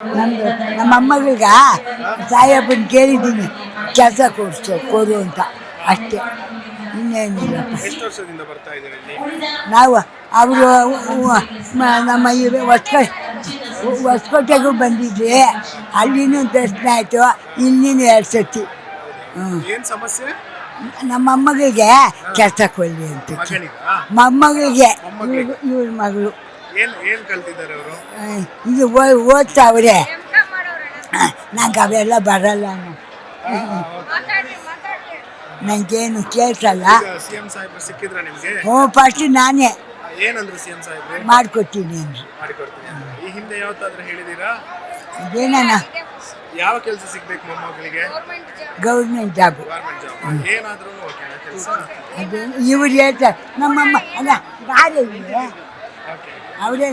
ನಮ್ದು ನಮ್ಮ ಅಮ್ಮಗೀಗ ಸಾಯಪ್ಪನ ಕೇಳಿದ್ದೀನಿ ಕೆಲಸ ಕೊಡಿಸು ಕೊಡು ಅಂತ. ಅಷ್ಟೇ. ಇನ್ನೇನು ಎಷ್ಟು ವರ್ಷದಿಂದ ಬರ್ತಾ ಇದ್ದೀರಿ ಇಲ್ಲಿ? ನಾವು ಅವರು ನಮ್ಮ ಈ ಹೊಸ್ಕ ಹೊಸಕೋಟೆಗೂ ಬಂದಿದ್ವಿ. ಅಲ್ಲಿನೂ ದರ್ಶನ ಆಯಿತು ಇಲ್ಲಿನೂ ಎರಡು ಸತಿ. ಹ್ಞೂ ಏನ್ ಸಮಸ್ಯೆ? ನಮ್ಮ ಅಮ್ಮಗಳಿಗೆ ಕೆಲಸ ಕೊಡಲಿ ಅಂತ. ಮೊಮ್ಮಗಳಿಗೆ ಮೊಮ್ಮಗಳಿಗೆ? ಇವ್ರ ಮಗಳು. ಏನ್ ಏನ್ ಕಲ್ತಿದ್ದಾರೆ ಅವರು? ಆ, ಇದು ಓ- ಓದ್ತಾವ್ರೆ. ನಂಗೆ ಅವೆಲ್ಲ ಬರಲ್ಲ ನನಗೇನು ಕೇಳ್ಸಲ್ಲ. ಸಿಎಂ ಸಾಹೇಬ್ರು ಸಿಕ್ಕಿದ್ರ ನಿಮ್ಗೆ? ಹ್ಞೂ ಫಸ್ಟ್ ನಾನೇ. ಏನಂದ್ರು ಸಿಎಂ ಸಾಹೇಬ್ರೆ? ಮಾಡಿಕೊಡ್ತೀನಿ ಅಂದ್ರು. ಮಾಡಿಕೊಡ್ತೀನಿ ಅಂತ. ಈ ಹಿಂದೆ ಯಾವತ್ತಾದ್ರೂ ಹೇಳಿದೀರಾ ಅದೇನ ಯಾವ ಕೆಲಸ ಸಿಗ್ಬೇಕು ಮೊಮ್ಮಗಳಿಗೆ? Government job. Government job. ಏನಾದ್ರೂ ಓಕೆ ಕೆಲಸ? ಅದೇ ಇವ್ರು ಹೇಳ್ತಾರೆ ನಮ್ಮಮ್ಮ ಅಲ್ಲ ಓಕೆ ಅವರೇ.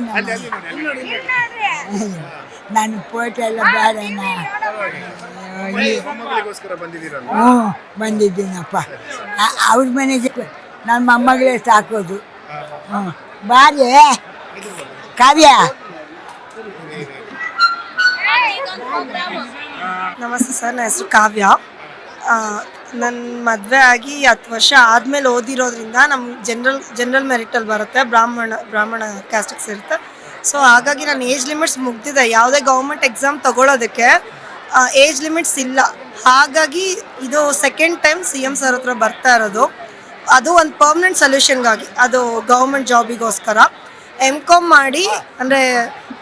ನಾನು ಫೋಟೋ ಎಲ್ಲ ಬೇಡಣ್ಣ ಹ್ಞೂ ಬಂದಿದ್ದೀನಪ್ಪ. ಅವ್ರ ಮನೆಗೆ ನನ್ನ ಮೊಮ್ಮಗಳೇ ಸಾಕೋದು. ಹ್ಞೂ. ಬಾರಿ ಕಾವ್ಯ. ನಮಸ್ತೆ ಸರ್ ನನ್ನ ಹೆಸರು ಕಾವ್ಯ. ನನ್ನ ಮದುವೆ ಆಗಿ ಹತ್ತು ವರ್ಷ ಆದಮೇಲೆ ಓದಿರೋದ್ರಿಂದ ನಮ್ಮ ಜನರಲ್ ಜನರಲ್ ಮೆರಿಟಲ್ಲಿ ಬರುತ್ತೆ, ಬ್ರಾಹ್ಮಣ ಬ್ರಾಹ್ಮಣ ಕ್ಯಾಸ್ಟಿಗೆ ಸೇರುತ್ತೆ ಸೊ ಹಾಗಾಗಿ ನಾನು ಏಜ್ ಲಿಮಿಟ್ಸ್ ಮುಗ್ದಿದೆ. ಯಾವುದೇ ಗೌರ್ಮೆಂಟ್ ಎಕ್ಸಾಮ್ ತಗೊಳ್ಳೋದಕ್ಕೆ ಏಜ್ ಲಿಮಿಟ್ಸ್ ಇಲ್ಲ. ಹಾಗಾಗಿ ಇದು second time C M sir ಹತ್ರ ಬರ್ತಾ ಇರೋದು. ಅದು ಒಂದು ಪರ್ಮನೆಂಟ್ ಸೊಲ್ಯೂಷನ್ಗಾಗಿ ಅದು ಗೌರ್ಮೆಂಟ್ ಜಾಬಿಗೋಸ್ಕರ ಎಂ ಕಾಮ್ ಮಾಡಿ, ಅಂದರೆ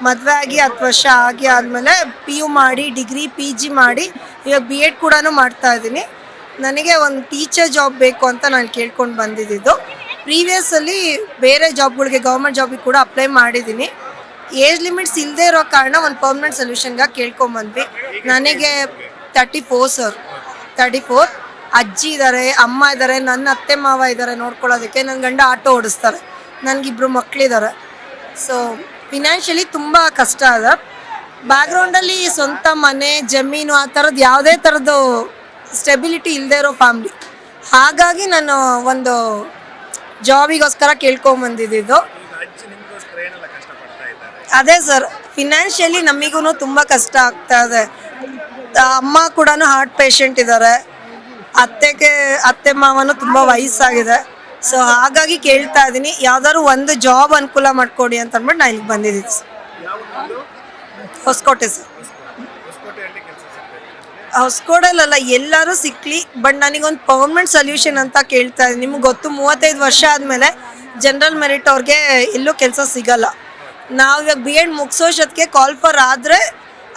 ಮದುವೆ ಆಗಿ ಹತ್ತು ವರ್ಷ ಆಗಿ ಆದಮೇಲೆ ಪಿ ಯು ಮಾಡಿ ಡಿಗ್ರಿ ಪಿ ಜಿ ಮಾಡಿ, ಇವಾಗ ಬಿ ಎಡ್ ಕೂಡ ಮಾಡ್ತಾ ಇದ್ದೀನಿ. ನನಗೆ ಒಂದು ಟೀಚರ್ ಜಾಬ್ ಬೇಕು ಅಂತ ನಾನು ಕೇಳ್ಕೊಂಡು ಬಂದಿದ್ದು. ಪ್ರೀವಿಯಸ್ಸಲ್ಲಿ ಬೇರೆ ಜಾಬ್ಗಳಿಗೆ ಗೌರ್ಮೆಂಟ್ ಜಾಬಿಗೆ ಕೂಡ ಅಪ್ಲೈ ಮಾಡಿದ್ದೀನಿ. ಏಜ್ ಲಿಮಿಟ್ಸ್ ಇಲ್ಲದೆ ಇರೋ ಕಾರಣ ಒಂದು ಪರ್ಮನೆಂಟ್ ಸೊಲ್ಯೂಷನ್ಗೆ ಕೇಳ್ಕೊಂಬಂದ್ವಿ ನನಗೆ thirty four sir thirty four ಅಜ್ಜಿ ಇದ್ದಾರೆ ಅಮ್ಮ ಇದ್ದಾರೆ ನನ್ನ ಅತ್ತೆ, ಮಾವ ಇದ್ದಾರೆ ನೋಡ್ಕೊಳ್ಳೋದಕ್ಕೆ ನನ್ನ ಗಂಡ ಆಟೋ ಓಡಿಸ್ತಾರೆ. ನನಗಿಬ್ಬರು ಮಕ್ಕಳಿದ್ದಾರೆ ಸೊ ಫಿನಾನ್ಷಿಯಲಿ ತುಂಬ ಕಷ್ಟ ಅದ. ಬ್ಯಾಕ್ಗ್ರೌಂಡಲ್ಲಿ ಸ್ವಂತ ಮನೆ, ಜಮೀನು ಆ ಥರದ್ದು ಯಾವುದೇ ಥರದ್ದು ಸ್ಟೆಬಿಲಿಟಿ ಇಲ್ಲದೆ ಇರೋ ಫ್ಯಾಮ್ಲಿ ಹಾಗಾಗಿ ನಾನು ಒಂದು ಜಾಬಿಗೋಸ್ಕರ ಕೇಳ್ಕೊಂಬಂದಿದ್ದು ಅದೇ ಸರ್ ಫಿನಾನ್ಷಿಯಲಿ ನಮಗೂ ತುಂಬ ಕಷ್ಟ ಆಗ್ತಾ ಇದೆ. ಅಮ್ಮ ಕೂಡ ಹಾರ್ಟ್ ಪೇಷಂಟ್ ಇದ್ದಾರೆ ಅತ್ತೆಗೆ ಅತ್ತೆ ಮಾವನು ತುಂಬ ವಯಸ್ಸಾಗಿದೆ. ಸೊ ಹಾಗಾಗಿ ಕೇಳ್ತಾ ಇದ್ದೀನಿ ಯಾವ್ದಾದ್ರು ಒಂದು ಜಾಬ್ ಅನುಕೂಲ ಮಾಡಿಕೊಡಿ ಅಂತ ಅಂದ್ಬಿಟ್ಟು ನಾನು ಇಲ್ಲಿಗೆ ಬಂದಿದ್ದೀನಿ ಸರ್ ಹೊಸಕೋಟೆ ಸರ್. ಹೊಸಕೋಟೆಲಲ್ಲ ಎಲ್ಲರೂ ಸಿಕ್ಲಿ ಬಟ್ ನನಗೊಂದು ಪರ್ಮನೆಂಟ್ ಸೊಲ್ಯೂಷನ್ ಅಂತ ಕೇಳ್ತಾ ಇದ್ದೀನಿ. ನಿಮ್ಗೆ ಗೊತ್ತು, ಮೂವತ್ತೈದು ವರ್ಷ ಆದಮೇಲೆ ಜನರಲ್ ಮೆರಿಟ್ ಅವ್ರಿಗೆ ಎಲ್ಲೂ ಕೆಲಸ ಸಿಗಲ್ಲ. ನಾವು ಇವಾಗ ಬಿ ಎಡ್ ಮುಗಿಸೋಷ್ಟೊತ್ತಿಗೆ ಕಾಲ್ ಫಾರ್ ಆದರೆ,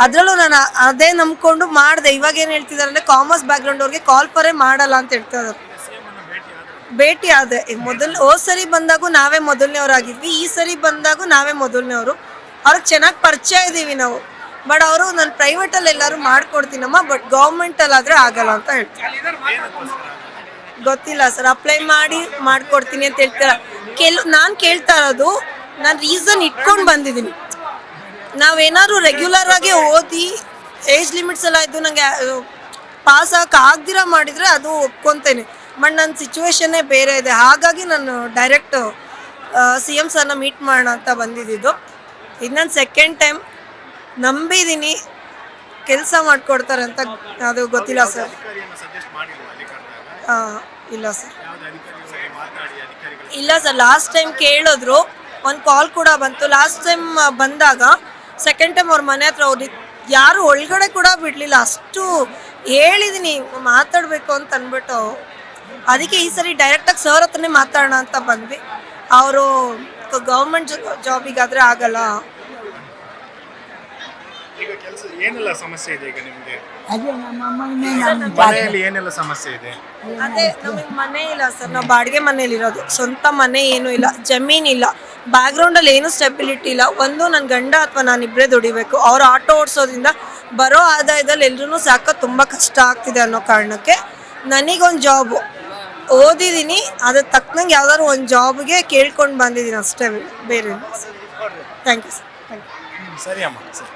ಅದರಲ್ಲೂ ನಾನು ಅದೇ ನಂಬ್ಕೊಂಡು ಮಾಡಿದೆ. ಇವಾಗ ಏನು ಹೇಳ್ತಿದ್ದಾರೆ ಅಂದರೆ ಕಾಮರ್ಸ್ ಬ್ಯಾಕ್ಗ್ರೌಂಡ್ ಅವ್ರಿಗೆ ಕಾಲ್ ಫಾರೇ ಮಾಡಲ್ಲ ಅಂತ ಹೇಳ್ತಾ ಇದ್ದಾರೆ ಭೇಟಿ ಆದೆ ಮೊದಲು ಹೋದ ಸರಿ ಬಂದಾಗೂ ನಾವೇ ಮೊದಲನೇವರಾಗಿದ್ವಿ, ಈ ಸರಿ ಬಂದಾಗೂ ನಾವೇ ಮೊದಲನೇವರು. ಅವ್ರಿಗೆ ಚೆನ್ನಾಗಿ ಪರಿಚಯ ಇದ್ದೀವಿ ನಾವು. ಬಟ್ ಅವರು, ನಾನು ಪ್ರೈವೇಟಲ್ಲಿ ಎಲ್ಲರೂ ಮಾಡ್ಕೊಡ್ತೀನಮ್ಮ ಬಟ್ ಗೌರ್ಮೆಂಟಲ್ಲಿ ಆದರೆ ಆಗಲ್ಲ ಅಂತ ಹೇಳ್ತಾರೆ ಗೊತ್ತಿಲ್ಲ ಸರ್ ಅಪ್ಲೈ ಮಾಡಿ ಮಾಡ್ಕೊಡ್ತೀನಿ ಅಂತ ಹೇಳ್ತಾರೆ? ಕೆಲ್ ನಾನು ಕೇಳ್ತಾ ಇರೋದು, ನಾನು ರೀಸನ್ ಇಟ್ಕೊಂಡು ಬಂದಿದ್ದೀನಿ. ನಾವೇನಾದ್ರು ರೆಗ್ಯುಲರ್ ಆಗಿ ಓದಿ ಏಜ್ ಲಿಮಿಟ್ಸ್ ಎಲ್ಲ ಇದ್ದು ನನಗೆ ಪಾಸ್ ಆಗಕ್ಕೆ ಆಗ್ದಿರ ಮಾಡಿದರೆ ಅದು ಒಪ್ಕೊತೇನೆ. ಬಟ್ ನನ್ನ ಸಿಚುವೇಶನ್ನೇ ಬೇರೆ ಇದೆ. ಹಾಗಾಗಿ ನಾನು ಡೈರೆಕ್ಟ್ ಸಿ ಎಂ ಸರ್ನ ಮೀಟ್ ಮಾಡೋಣ ಅಂತ ಬಂದಿದ್ದು. ನನ್ನ ಸೆಕೆಂಡ್ ಟೈಮ್ ನಂಬಿದ್ದೀನಿ ಕೆಲಸ ಮಾಡಿಕೊಡ್ತಾರೆ ಅಂತ ಅದು ಗೊತ್ತಿಲ್ಲ ಸರ್. ಹಾಂ ಇಲ್ಲ ಸರ್. ಇಲ್ಲ ಸರ್ ಲಾಸ್ಟ್ ಟೈಮ್ ಕೇಳಿದ್ರು. ಒಂದು ಕಾಲ್ ಕೂಡ ಬಂತು. ಲಾಸ್ಟ್ ಟೈಮ್ ಬಂದಾಗ ಸೆಕೆಂಡ್ ಟೈಮ್ ಅವ್ರ ಮನೆ ಹತ್ರ ಅವ್ರು ಯಾರು ಒಳಗಡೆ ಕೂಡ ಬಿಡಲಿಲ್ಲ. ಅಷ್ಟು ಹೇಳಿದ್ದೀನಿ ಮಾತಾಡಬೇಕು ಅಂತ ಅಂದ್ಬಿಟ್ಟು. ಅದಕ್ಕೆ ಈ ಸರಿ ಡೈರೆಕ್ಟಾಗಿ ಸರ್ ಹತ್ರನೇ ಮಾತಾಡೋಣ ಅಂತ ಬಂದ್ವಿ. ಅವರು ಗೌರ್ಮೆಂಟ್ ಜಾಬಿಗಾದರೆ ಆಗಲ್ಲ. ಕೆಲಸ ಏನೆಲ್ಲ ಸಮಸ್ಯೆ ಇದೆ ಈಗ ನಿಮಗೆ? ಅದೇ ನಮ್ಮ ಅಮ್ಮನೇ ನಮ್ಮ ಮನೆಯಲ್ಲಿ ಏನೆಲ್ಲ ಸಮಸ್ಯೆ ಇದೆ? ಅದೇ ನಮಗೆ ಮನೆ ಇಲ್ಲ ಸರ್ ನಾವು ಬಾಡಿಗೆ ಮನೇಲಿ ಇರೋದು. ಸ್ವಂತ ಮನೆ ಏನೂ ಇಲ್ಲ ಜಮೀನ್ ಇಲ್ಲ. ಬ್ಯಾಕ್ಗ್ರೌಂಡಲ್ಲಿ ಏನು ಸ್ಟೆಬಿಲಿಟಿ ಇಲ್ಲ. ಒಂದು ನನ್ನ ಗಂಡ ಅಥವಾ ನಾನು ಇಬ್ಬರೇ ದುಡಿಬೇಕು. ಅವ್ರು ಆಟೋ ಓಡಿಸೋದ್ರಿಂದ ಬರೋ ಆದಾಯದಲ್ಲಿ ಎಲ್ರೂ ಸಾಕ ತುಂಬ ಕಷ್ಟ ಆಗ್ತಿದೆ ಅನ್ನೋ ಕಾರಣಕ್ಕೆ ನನಗೊಂದು ಜಾಬು ಓದಿದ್ದೀನಿ ಅದ್ರ ತಕ್ಕನಂಗೆ ಯಾವ್ದಾದ್ರು ಒಂದು ಜಾಬ್ಗೆ ಕೇಳ್ಕೊಂಡು ಬಂದಿದ್ದೀನಿ ಅಷ್ಟೇ ಬೇರೆ. Thank you sir thank you ಸರಿ ಅಮ್ಮ ಸರಿ.